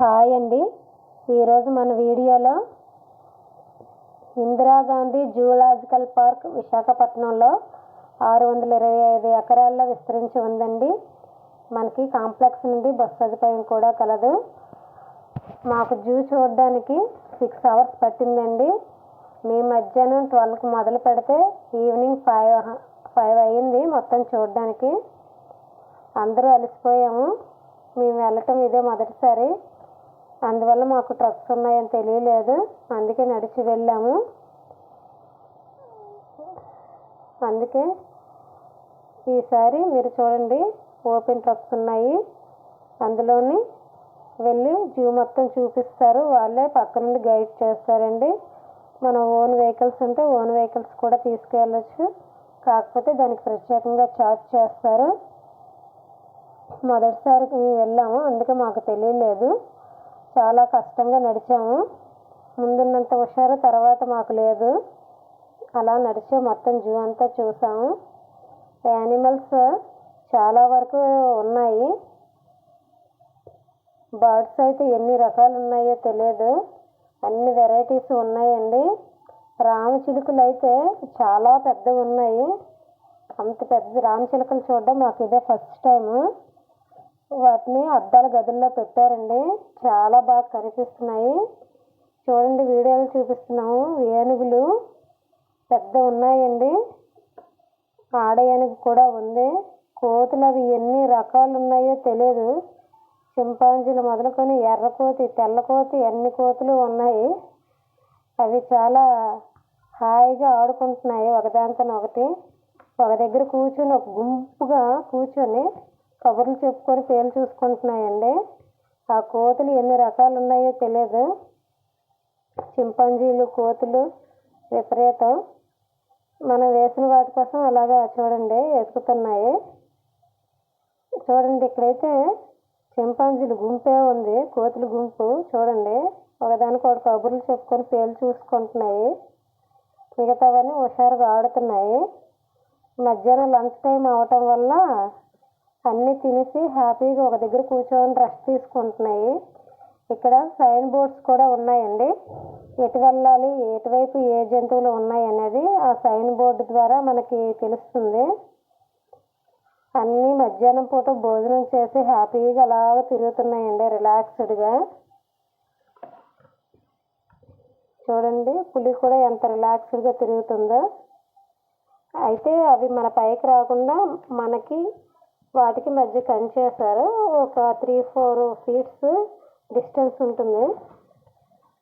Hi అండి. ఈరోజు మన వీడియోలో ఇందిరాగాంధీ జూలాజికల్ పార్క్ విశాఖపట్నంలో ఆరు వందల ఇరవై ఐదు ఎకరాల్లో విస్తరించి ఉందండి. మనకి కాంప్లెక్స్ నుండి బస్ సదుపాయం కూడా కలదు. మాకు జూ చూడడానికి సిక్స్ అవర్స్ పట్టిందండి. మీ మధ్యాహ్నం ట్వెల్వ్కి మొదలు పెడితే ఈవినింగ్ ఫైవ్ ఫైవ్ అయ్యింది మొత్తం చూడడానికి. అందరూ అలసిపోయాము. మేము వెళ్ళటం ఇదే మొదటిసారి. అందువల్ల మాకు ట్రక్స్ ఉన్నాయని తెలియలేదు. అందుకే నడిచి వెళ్ళాము. అందుకే ఈసారి మీరు చూడండి ఓపెన్ ట్రక్స్ ఉన్నాయి. అందులోని వెళ్ళి జూ మొత్తం చూపిస్తారు. వాళ్ళే పక్క నుండి గైడ్ చేస్తారండి. మన ఓన్ వెహికల్స్ ఉంటే ఓన్ వెహికల్స్ కూడా తీసుకెళ్ళచ్చు. కాకపోతే దానికి ప్రత్యేకంగా ఛార్జ్ చేస్తారు. మొదటిసారి మేము వెళ్ళాము అందుకే మాకు తెలియలేదు. చాలా కష్టంగా నడిచాము. ముందున్నంత హుషారు తర్వాత మాకు లేదు. అలా నడిచే మొత్తం జూ అంతా చూసాము. యానిమల్స్ చాలా వరకు ఉన్నాయి. బర్డ్స్ అయితే ఎన్ని రకాలు ఉన్నాయో తెలియదు. అన్ని వెరైటీస్ ఉన్నాయండి. రామచిలుకలు అయితే చాలా పెద్దవి ఉన్నాయి. అంత పెద్ద రామచిలుకలు చూడడం మాకు ఇదే ఫస్ట్ టైము. వాటిని అద్దాల గదుల్లో పెట్టారండి. చాలా బాగా కనిపిస్తున్నాయి. చూడండి వీడియోలు చూపిస్తున్నాము. ఏనుగులు పెద్ద ఉన్నాయండి. ఆడ ఏనుగు కూడా ఉంది. కోతులు అవి ఎన్ని రకాలు ఉన్నాయో తెలియదు చింపాంజీలు మొదలుకొని ఎర్రకోతి తెల్లకోతి అన్ని కోతులు ఉన్నాయి. అవి చాలా హాయిగా ఆడుకుంటున్నాయి. ఒకదానితో ఒకటి. ఒక దగ్గర కూర్చొని ఒక గుంపుగా కూర్చొని కబుర్లు చెప్పుకొని పేర్లు చూసుకుంటున్నాయండి. ఆ కోతులు ఎన్ని రకాలు ఉన్నాయో తెలియదు చింపాంజీలు కోతులు విపరీతం. మనం వేసిన వాటి కోసం అలాగా చూడండి ఎతుకుతున్నాయి. చూడండి ఇక్కడైతే చింపాంజీలు గుంపే ఉంది కోతుల గుంపు. చూడండి ఒకదానికి ఒక కబుర్లు చెప్పుకొని పేర్లు చూసుకుంటున్నాయి. మిగతావన్నీ హుషారుగా ఆడుతున్నాయి. మధ్యాహ్నం లంచ్ టైం అవటం వల్ల అన్నీ తినేసి హ్యాపీగా ఒక దగ్గర కూర్చొని రెస్ట్ తీసుకుంటున్నాయి. ఇక్కడ సైన్ బోర్డ్స్ కూడా ఉన్నాయండి. ఎటు వెళ్ళాలి ఎటువైపు ఏ జంతువులు ఉన్నాయి అనేది ఆ సైన్ బోర్డు ద్వారా మనకి తెలుస్తుంది. అన్నీ మధ్యాహ్నం పూట భోజనం చేసి హ్యాపీగా అలాగ తిరుగుతున్నాయండి రిలాక్స్డ్గా. చూడండి పులి కూడా ఎంత రిలాక్స్డ్గా తిరుగుతుందో. అయితే అవి మన పైకి రాకుండా మనకి వాటికి మధ్య కంచేశారు ఒక త్రీ ఫోర్ ఫీట్స్ డిస్టెన్స్ ఉంటుంది.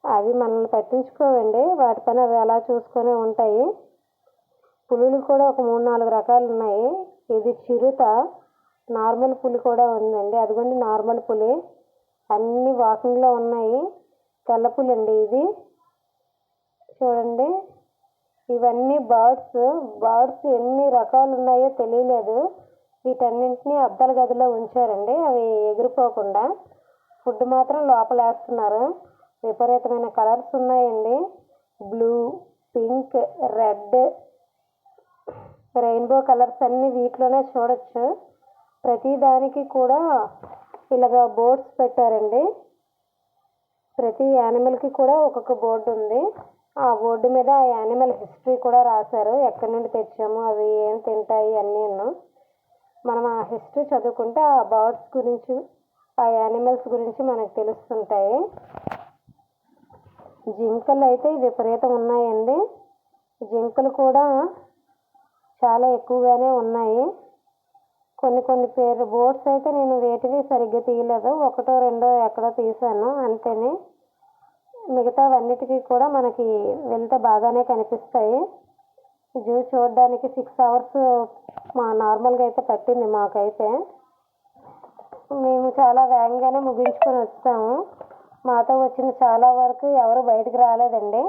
అవి మనల్ని పట్టించుకోవండి. వాటి పైన అవి అలా చూసుకొని ఉంటాయి. పులులు కూడా ఒక మూడు నాలుగు రకాలు ఉన్నాయి. ఇది చిరుత నార్మల్ పులి కూడా ఉందండి. అదిగోండి నార్మల్ పులి. అన్ని వాకింగ్లో ఉన్నాయి. తెల్ల పులి అండి ఇది. చూడండి. ఇవన్నీ బర్డ్స్. బర్డ్స్ ఎన్ని రకాలు ఉన్నాయో తెలియలేదు. వీటన్నింటినీ అద్దాల గదిలో ఉంచారండి. అవి ఎగిరిపోకుండా ఫుడ్ మాత్రం లోపల వేస్తున్నారు విపరీతమైన కలర్స్ ఉన్నాయండి. Blue pink red rainbow colours అన్నీ వీటిలోనే చూడొచ్చు. ప్రతి దానికి కూడా ఇలాగ బోర్డ్స్ పెట్టారండి. ప్రతి యానిమల్కి కూడా ఒక్కొక్క బోర్డు ఉంది. ఆ బోర్డు మీద ఆ యానిమల్ హిస్టరీ కూడా రాశారు. ఎక్కడి నుండి తెచ్చాము అవి ఏం తింటాయి అన్నీ మనం ఆ హిస్టరీ చదువుకుంటే ఆ బర్డ్స్ గురించి ఆ యానిమల్స్ గురించి మనకు తెలుస్తుంటాయి. జింకలు అయితే విపరీతం ఉన్నాయండి. జింకలు కూడా చాలా ఎక్కువగానే ఉన్నాయి. కొన్ని కొన్ని పేరు బోర్డ్స్ అయితే నేను వేటివి సరిగ్గా తీయలేదు. ఒకటో రెండో ఎక్కడో తీసాను అంతేనే. మిగతావన్నిటికీ కూడా మనకి వెళ్తే బాగానే కనిపిస్తాయి. జూ చూడడానికి సిక్స్ అవర్స్ మా నార్మల్గా అయితే పట్టింది మాకైతే. మేము చాలా వేగంగానే ముగించుకొని వచ్చాము. మాతో వచ్చిన చాలా వరకు ఎవరు బయటికి రాలేదండి.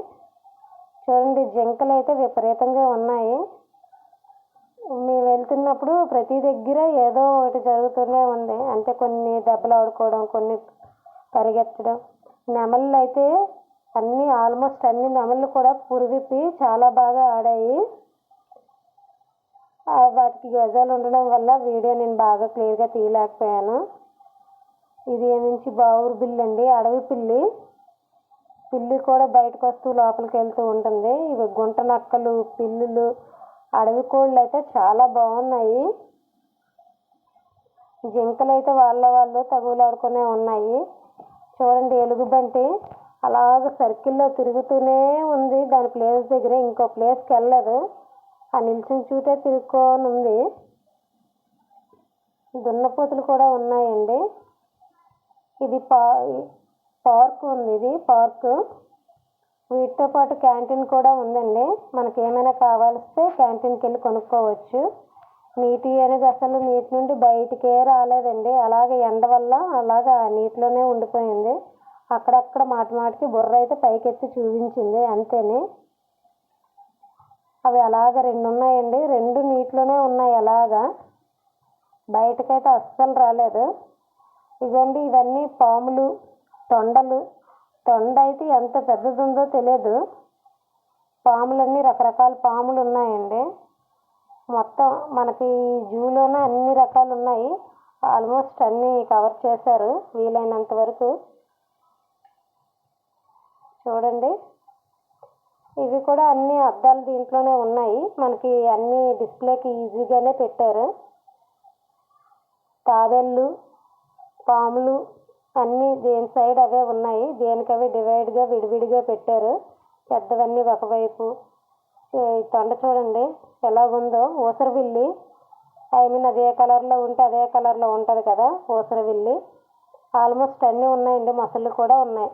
చూడండి జింకలు అయితే విపరీతంగా ఉన్నాయి. మేము వెళ్తున్నప్పుడు ప్రతి దగ్గర ఏదో ఒకటి జరుగుతూనే ఉంది. అంటే కొన్ని దెబ్బలు ఆడుకోవడం కొన్ని పరిగెత్తడం. నెమళ్ళు అయితే అన్ని ఆల్మోస్ట్ అన్ని నెమళ్ళు కూడా పురివిప్పి చాలా బాగా ఆడాయి. వాటికి గజాలు ఉండడం వల్ల వీడియో నేను బాగా క్లియర్గా తీయలేకపోయాను. ఇది ఏమించి బావురు బిల్లు అండి అడవి పిల్లి. పిల్లి కూడా బయటకు వస్తూ లోపలికి వెళ్తూ ఉంటుంది. ఇవి గుంట నక్కలు పిల్లులు అడవి కోళ్ళు అయితే చాలా బాగున్నాయి జింకలు అయితే వాళ్ళ వాళ్ళు తగులాడుకునే ఉన్నాయి. చూడండి ఎలుగుబంటి. అలాగ సర్కిల్లో తిరుగుతూనే ఉంది. దాని ప్లేస్ దగ్గర ఇంకో ప్లేస్కి వెళ్ళలేదు. ఆ నిల్చుని చూటే తిరుక్కోనుంది ఉంది. దున్నపోతులు కూడా ఉన్నాయండి. ఇది పా పార్క్ ఉంది ఇది పార్క్. వీటితో పాటు క్యాంటీన్ కూడా ఉందండి. మనకి ఏమైనా కావాల్స్తే క్యాంటీన్కి వెళ్ళి కొనుక్కోవచ్చు. నీటి అనేది అసలు నీటి నుండి బయటికే రాలేదండి. అలాగే ఎండ వల్ల అలాగా నీటిలోనే ఉండిపోయింది. అక్కడక్కడ మాటి మాటికి బుర్ర అయితే పైకెత్తి చూపించింది అంతేనే. అవి అలాగ రెండు ఉన్నాయండి రెండు నీటిలోనే ఉన్నాయి అలాగా. బయటకైతే అస్సలు రాలేదు. ఇదిగోండి ఇవన్నీ పాములు తొండలు. తొండ అయితే ఎంత పెద్దది ఉందో తెలియదు. పాములన్నీ రకరకాల పాములు ఉన్నాయండి మొత్తం మనకి జూలోనే అన్ని రకాలు ఉన్నాయి ఆల్మోస్ట్ అన్నీ కవర్ చేశారు. వీలైనంత వరకు. చూడండి. ఇవి కూడా అన్ని అద్దాలు దీంట్లోనే ఉన్నాయి. మనకి అన్ని డిస్ప్లేకి ఈజీగానే పెట్టారు. తాబెళ్ళు పాములు అన్నీ దేని సైడ్ అవే ఉన్నాయి. దేనికి అవి డివైడ్గా విడివిడిగా పెట్టారు. పెద్దవన్నీ ఒకవైపు. తొండ చూడండి. ఎలాగుందో ఊసరవిల్లి. ఐ మీన్ అదే కలర్లో ఉంటే అదే కలర్లో ఉంటుంది కదా ఊసరవిల్లి. ఆల్మోస్ట్ అన్నీ ఉన్నాయండి. మొసళ్ళు కూడా ఉన్నాయి.